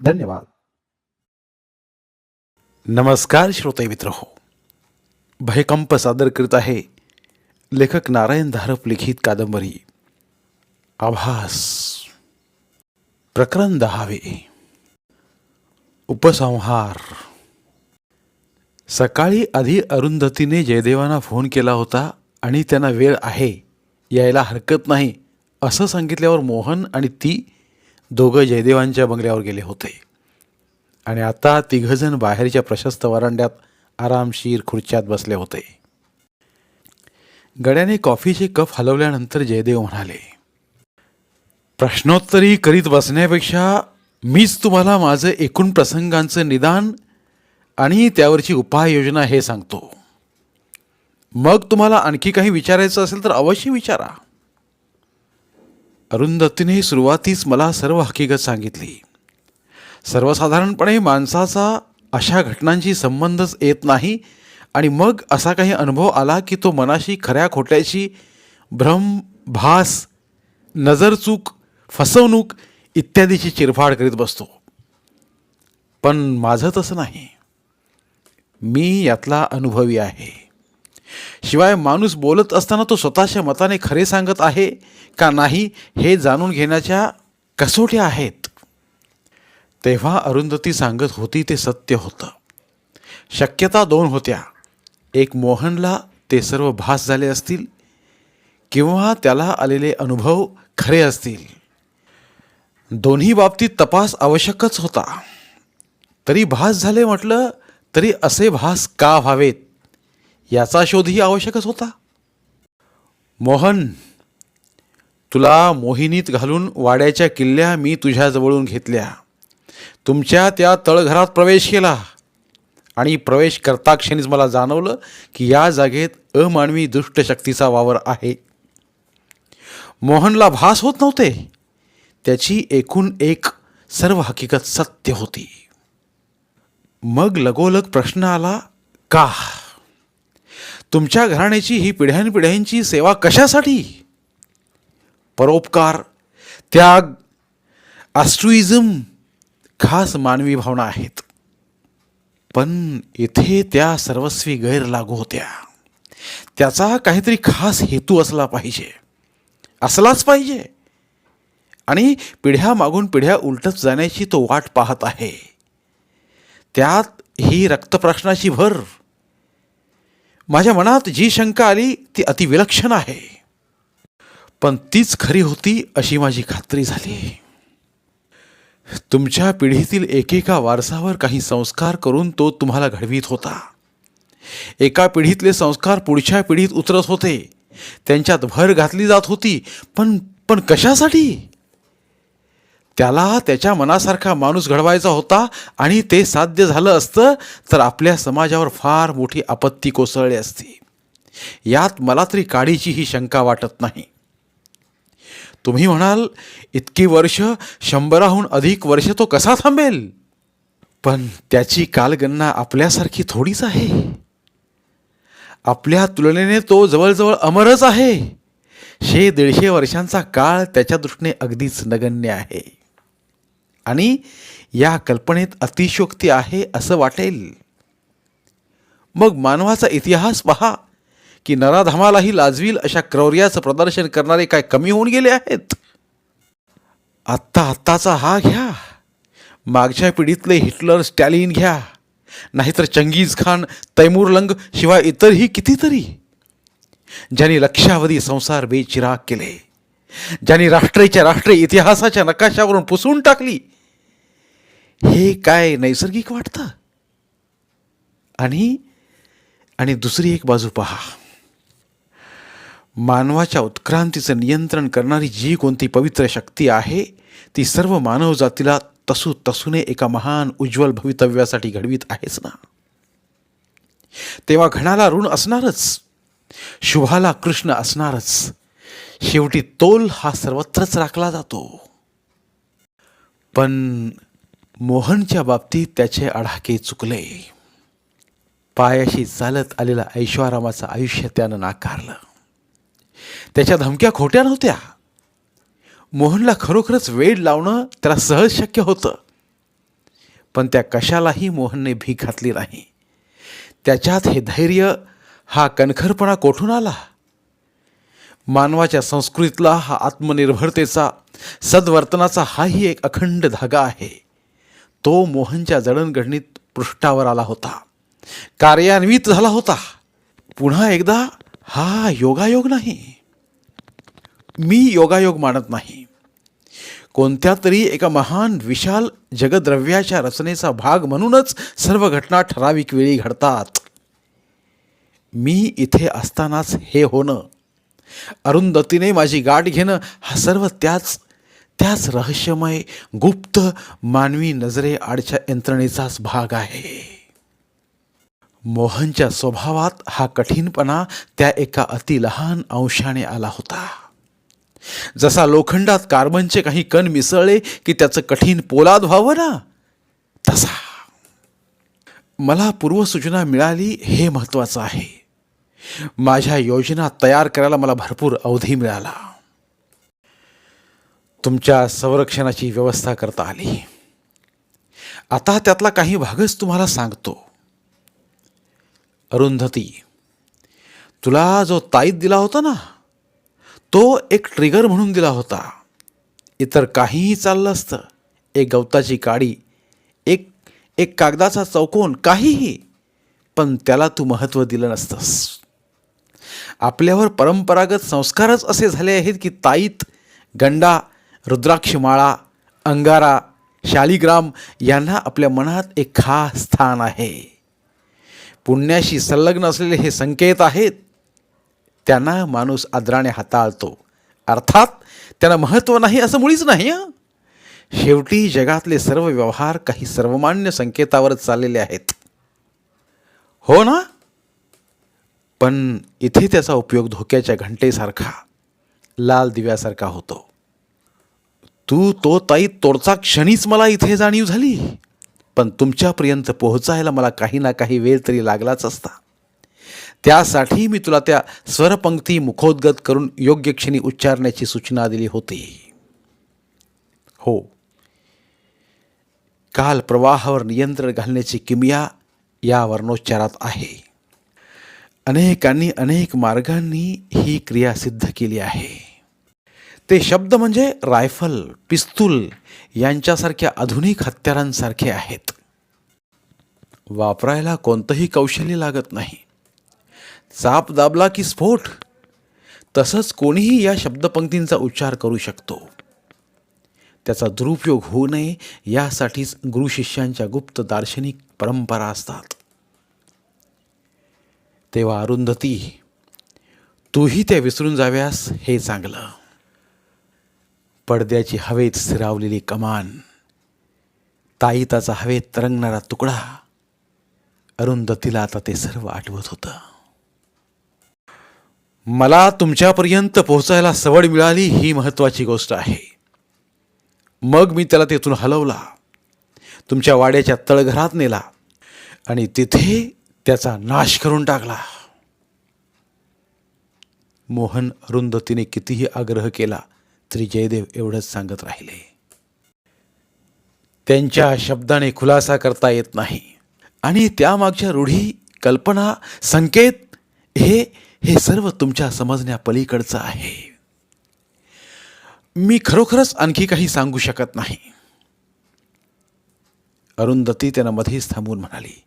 धन्यवाद. नमस्कार श्रोते मित्र हो भयकंप सादर करीत आहे लेखक नारायण धारप लिखित कादंबरी. आभास. प्रकरण दहावे. उपसंहार. सकाळी आधी अरुंधतीने जयदेवांना फोन केला होता आणि त्यांना वेळ आहे यायला हरकत नाही असं सांगितल्यावर मोहन आणि ती दोघं जयदेवांच्या बंगल्यावर गेले होते. आणि आता तिघजण बाहेरच्या प्रशस्त वरांड्यात आरामशीर खुर्च्यात बसले होते. गड्याने कॉफीचे कप हलवल्यानंतर जयदेव म्हणाले प्रश्नोत्तरी करीत बसण्यापेक्षा मीच तुम्हाला माझं एकूण प्रसंगांचं निदान आणि त्यावरची उपाययोजना हे सांगतो. मग तुम्हाला आणखी काही विचारायचं असेल तर अवश्य विचारा. अरुंधतीने सुरुवातीस मला सर्व हकीकत सांगितली. सर्वसाधारणपणे माणसाचा अशा घटनांशी संबंधच येत नाही आणि मग असा काही अनुभव आला की तो मनाशी खऱ्या खोट्याची भ्रम भास नजरचूक फसवणूक इत्यादीची चिरफाड करीत बसतो. पण माझं तसं नाही. मी यातला अनुभवी आहे. शिवाय माणूस बोलत असताना तो स्वतःच्या मताने खरे सांगत आहे का नाही हे जाणून घेण्याच्या कसोट्या आहेत. तेव्हा अरुंधती सांगत होती ते सत्य होतं. शक्यता दोन होत्या. एक मोहनला ते सर्व भास झाले असतील किंवा त्याला आलेले अनुभव खरे असतील. दोन्ही बाबतीत तपास आवश्यकच होता. तरी भास झाले म्हटलं तरी असे भास का व्हावेत? याचा शोधही आवश्यकच होता. मोहन तुला मोहिनीत घालून वाड्याच्या किल्ल्या मी तुझ्याजवळून घेतल्या. तुमच्या त्या तळघरात प्रवेश केला. आणि प्रवेश करता क्षणीच मला जाणवलं की या जागेत अमानवी दुष्टशक्तीचा वावर आहे. मोहनला भास होत नव्हते. त्याची एकूण एक सर्व हकीकत सत्य होती. मग लगोलग प्रश्न आला का? तुमच्या घराण्याची ही पिढ्यानपिढ्यांची सेवा कशासाठी? परोपकार त्याग आस्ट्रुइझम खास मानवी भावना आहेत. पण इथे त्या सर्वस्वी गैर लागू होत्या. त्याचा काहीतरी खास हेतू असला पाहिजे. असलाच पाहिजे. आणि पिढ्या मागून पिढ्या उलटत जाण्याची तो वाट पाहत आहे. त्यात ही रक्तप्रश्नाची भर माझ्या मनात जी शंका आली ती अतिविलक्षण आहे. पण तीच खरी होती अशी माझी खात्री झाली. तुमच्या पिढीतील एकेका वारसावर काही संस्कार करून तो तुम्हाला घडवीत होता. एका पिढीतले संस्कार पुढच्या पिढीत उतरत होते. त्यांच्यात भर घातली जात होती पण पण कशासाठी? त्याला त्याच्या मनासारखा माणूस घडवायचा होता आणि ते साध्य झालं असतं तर आपल्या समाजावर फार मोठी आपत्ती कोसळली असती. यात मला तरी काडीची ही शंका वाटत नाही. तुम्ही म्हणाल इतकी वर्ष शंभराहून अधिक वर्ष तो कसा थांबेल? पण त्याची कालगणना आपल्यासारखी थोडीच आहे. आपल्या तुलनेने तो जवळजवळ अमरच आहे. शे दीडशे वर्षांचा काळ त्याच्या दृष्टीने अगदीच नगण्य आहे. आणि या कल्पनेत अतिशयोक्ती आहे असं वाटेल. मग मानवाचा इतिहास पहा की नराधामालाही लाजवील अशा क्रौर्याचं प्रदर्शन करणारे काय कमी होऊन गेले आहेत? आत्ता आत्ताचा हा घ्या. मागच्या पिढीतले हिटलर स्टॅलिन घ्या. नाहीतर चंगीज खान तैमूरलंग शिवाय इतरही कितीतरी. ज्यांनी लक्षावधी संसार बेचिराग केले ज्यांनी राष्ट्रीच्या राष्ट्रीय इतिहासाच्या नकाशावरून पुसून टाकली हे काय नैसर्गिक वाटतं? आणि आणि दुसरी एक बाजू पहा. मानवाच्या उत्क्रांतीचं नियंत्रण करणारी जी कोणती पवित्र शक्ती आहे ती सर्व मानवजातीला तसू तसूने एका महान उज्ज्वल भवितव्यासाठी घडवीत आहेच ना? तेव्हा घणाला ऋण असणारच शुभाला कृष्ण असणारच. शेवटी तोल हा सर्वत्रच राखला जातो. पण मोहनच्या बाबतीत त्याचे आढाके चुकले. पायाशी चालत आलेला ऐश्वारामाचं आयुष्य त्यानं नाकारलं. त्याच्या धमक्या खोट्या नव्हत्या. मोहनला खरोखरच वेळ लावणं त्याला सहज शक्य होतं. पण त्या कशालाही मोहनने भीक घातली नाही. त्याच्यात हे धैर्य हा कणखरपणा कोठून आला? मानवाच्या संस्कृतीतला हा आत्मनिर्भरतेचा सद्वर्तनाचा हाही एक अखंड धागा आहे. तो मोहनच्या जडणघडणीत पृष्ठावर आला होता. कार्यान्वित झाला होता. पुन्हा एकदा हा योगायोग नाही. मी योगायोग मानत नाही. कोणत्या तरी एका महान विशाल जगद्रव्याच्या रचनेचा भाग म्हणूनच सर्व घटना ठराविक वेळी घडतात. मी इथे असतानाच हे होणं. अरुंधतीने माझी गाठ घेणं हा सर्व त्याच त्याच रहस्यमय गुप्त मानवी नजरे आडच्या यंत्रणेचाच भाग आहे. मोहनच्या स्वभावात हा कठीणपणा त्या एका अति लहान अंशाने आला होता. जसा लोखंडात कार्बनचे काही कण मिसळले की त्याचं कठीण पोलाद व्हावं ना तसा. मला पूर्वसूचना मिळाली हे महत्वाचं आहे. माझ्या योजना तयार करायला मला भरपूर अवधी मिळाला. तुमच्या संरक्षणाची व्यवस्था करता आली. आता त्यातला काही भागच तुम्हाला सांगतो. अरुंधती तुला जो ताईत दिला होता ना तो एक ट्रिगर म्हणून दिला होता. इतर काहीही चाललं असतं. एक गवताची काडी एक एक कागदाचा चौकोन काहीही. पण त्याला तू महत्त्व दिलं नसतंस. आपल्यावर परंपरागत संस्कारच असे झाले आहेत की ताईत गंडा रुद्राक्षमाळा अंगारा शालिग्राम यांना आपल्या मनात एक खास स्थान आहे. पुण्याशी संलग्न असलेले हे संकेत आहेत. त्यांना माणूस आदराने हाताळतो. अर्थात त्यांना महत्त्व नाही असं मुळीच नाही शेवटी जगातले सर्व व्यवहार काही सर्वमान्य संकेतावरच चाललेले आहेत. हो ना? पण इथे त्याचा उपयोग धोक्याच्या घंटेसारखा लाल दिव्यासारखा होतो. तू तो ताई तोडचा क्षणीच मला इथे जाणीव झाली. पण तुमच्यापर्यंत पोहोचायला मला काही ना काही वेळ तरी लागलाच असता. त्यासाठी मी तुला त्या स्वरपंक्ती मुखोद्गत करून योग्य क्षणी उच्चारण्याची सूचना दिली होती. हो. काल प्रवाहावर नियंत्रण घालण्याची किमया या वर्णोच्चारात आहे. अनेकांनी अनेक मार्गांनी ही क्रिया सिद्ध केली आहे. ते शब्द म्हणजे रायफल पिस्तूल यांच्यासारख्या आधुनिक हत्यारांसारखे आहेत. वापरायला कोणतंही कौशल्य लागत नाही. चाप दाबला की स्फोट. तसंच कोणीही या शब्दपंक्तींचा उच्चार करू शकतो. त्याचा दुरुपयोग होऊ नये यासाठीच गुरुशिष्यांच्या गुप्त दार्शनिक परंपरा असतात. तेव्हा अरुंधती तूही त्या विसरून जाव्यास हे चांगलं. पडद्याची हवेत स्थिरावलेली कमान ताईताचा हवेत तरंगणारा तुकडा अरुंधतीला आता ते सर्व आठवत होतं. मला तुमच्यापर्यंत पोहोचायला सवड मिळाली ही महत्त्वाची गोष्ट आहे. मग मी त्याला तेथून हलवला तुमच्या वाड्याच्या तळघरात नेला आणि तिथे त्याचा नाश करून टाकला. मोहन अरुंधतीने कितीही आग्रह केला तरी जयदेव एवढंच सांगत राहिले. त्यांच्या शब्दाने खुलासा करता येत नाही. आणि त्यामागच्या रूढी कल्पना संकेत हे हे सर्व तुमच्या समजण्या पलीकडचं आहे. मी खरोखरच आणखी काही सांगू शकत नाही. अरुंधती त्यांना मध्येच थांबून म्हणाली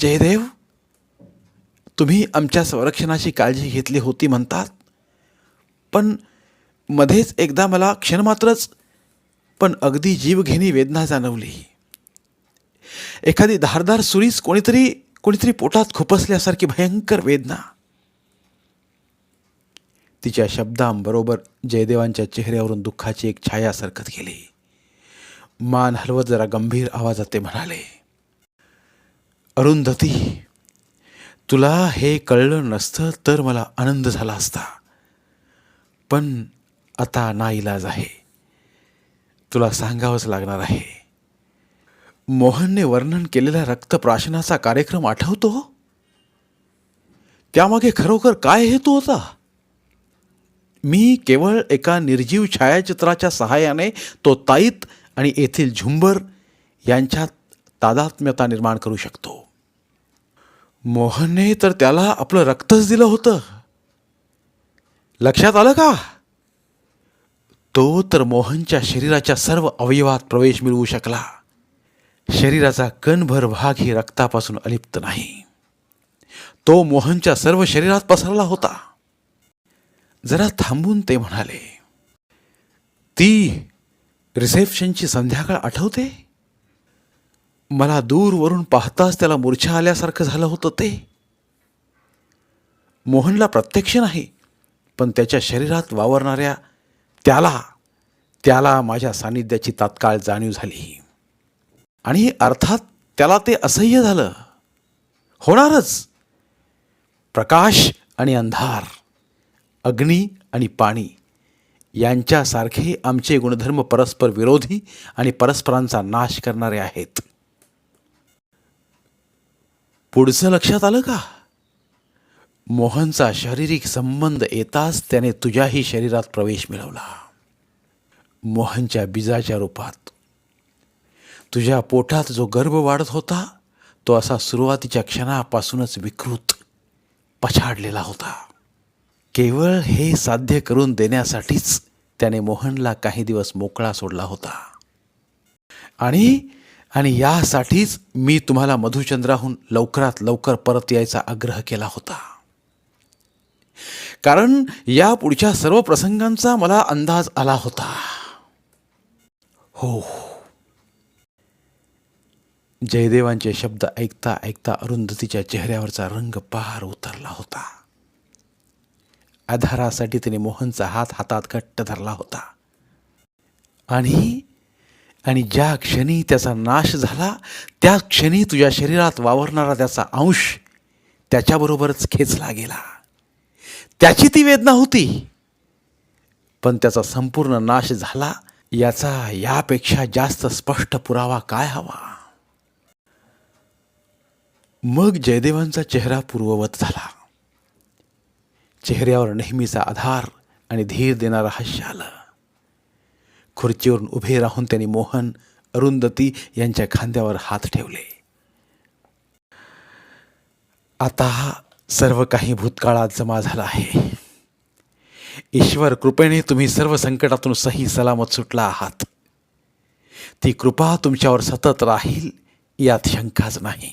जयदेव तुम्ही आमच्या संरक्षणाची काळजी घेतली होती म्हणतात? पण मध्येच एकदा मला क्षणमात्रच पण अगदी जीवघेणी वेदना जाणवली एखादी धारदार सुरीस कोणीतरी कोणीतरी पोटात खुपसल्यासारखी भयंकर वेदना. तिच्या शब्दांबरोबर जयदेवांच्या चेहऱ्यावरून दुःखाची एक छाया सरकत गेली. मान हलवत जरा गंभीर आवाजात ते म्हणाले अरुंधती तुला हे कळलं नसतं तर मला आनंद झाला असता. पण आता नाईलाज आहे. तुला सांगावंच लागणार आहे. मोहनने वर्णन केलेला रक्तप्राशनाचा कार्यक्रम आठवतो? त्यामागे खरोखर काय हेतू होता? मी केवळ एका निर्जीव छायाचित्राच्या सहाय्याने तो ताईत आणि येथील झुंबर यांच्यात तादात्म्यता निर्माण करू शकतो. मोहनने तर त्याला आपलं रक्तच दिलं होतं. लक्षात आलं का? तो तर मोहनच्या शरीराच्या सर्व अवयवात प्रवेश मिळवू शकला. शरीराचा कणभर भाग ही रक्तापासून अलिप्त नाही. तो मोहनच्या सर्व शरीरात पसरला होता. जरा थांबून ते म्हणाले ती रिसेप्शनची संध्याकाळ आठवते? मला दूरवरून पाहताच त्याला मूर्छा आल्यासारखं झालं होतं ते. मोहनला प्रत्यक्ष नाही. पण त्याच्या शरीरात वावरणाऱ्या त्याला त्याला माझ्या सान्निध्याची तात्काळ जाणीव झाली. आणि अर्थात त्याला ते असह्य झालं. होणारच. प्रकाश आणि अंधार अग्नी आणि पाणी यांच्यासारखे आमचे गुणधर्म परस्पर विरोधी आणि परस्परांचा नाश करणारे आहेत. पुढचं लक्षात आलं का? मोहनचा शारीरिक संबंध येताच त्याने तुझ्याही शरीरात प्रवेश मिळवला. मोहनच्या बीजाच्या रूपात. तुझ्या पोटात जो गर्भ वाढत होता तो असा सुरुवातीच्या क्षणापासूनच विकृत पछाडलेला होता. केवळ हे साध्य करून देण्यासाठीच त्याने मोहनला काही दिवस मोकळा सोडला होता. आणि आणि यासाठीच मी तुम्हाला मधुचंद्राहून लवकरात लवकर परत यायचा आग्रह केला होता. कारण या पुढच्या सर्व प्रसंगांचा मला अंदाज आला होता. हो. जयदेवांचे शब्द ऐकता ऐकता अरुंधतीच्या चेहऱ्यावरचा रंग पार उतरला होता. आधारासाठी तिने मोहनचा हात हातात घट्ट धरला होता. आणि आणि ज्या क्षणी त्याचा नाश झाला त्या क्षणी तुझ्या शरीरात वावरणारा त्याचा अंश त्याच्याबरोबरच खेचला गेला. त्याची ती वेदना होती. पण त्याचा संपूर्ण नाश झाला. याचा यापेक्षा जास्त स्पष्ट पुरावा काय हवा? मग जयदेवांचा चेहरा पूर्ववत झाला. चेहऱ्यावर नेहमीचा आधार आणि धीर देणारं हास्य आलं. खुर्चीवरून उभे राहून त्यांनी मोहन अरुंधती यांच्या खांद्यावर हात ठेवले. आता सर्व काही भूतकाळात जमा झाला आहे. ईश्वर कृपेने तुम्ही सर्व संकटातून सही सलामत सुटला आहात. ती कृपा तुमच्यावर सतत राहील यात शंकाच नाही.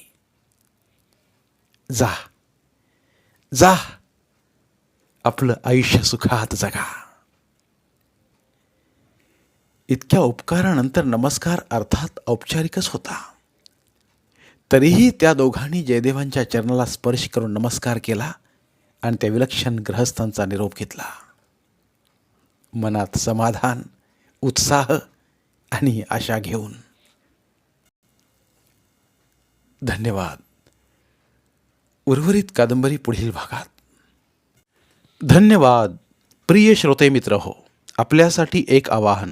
जा. जा. आपलं आयुष्य सुखात जगा. इतक्या उपकारानंतर नमस्कार अर्थात औपचारिकच होता. तरीही त्या दोघांनी जयदेवांच्या चरणाला स्पर्श करून नमस्कार केला आणि त्या विलक्षण ग्रहस्थांचा निरोप घेतला. मनात समाधान उत्साह आणि आशा घेऊन. धन्यवाद. उर्वरित कादंबरी पुढील भागात. धन्यवाद. प्रिय श्रोते मित्र हो आपल्यासाठी एक आवाहन.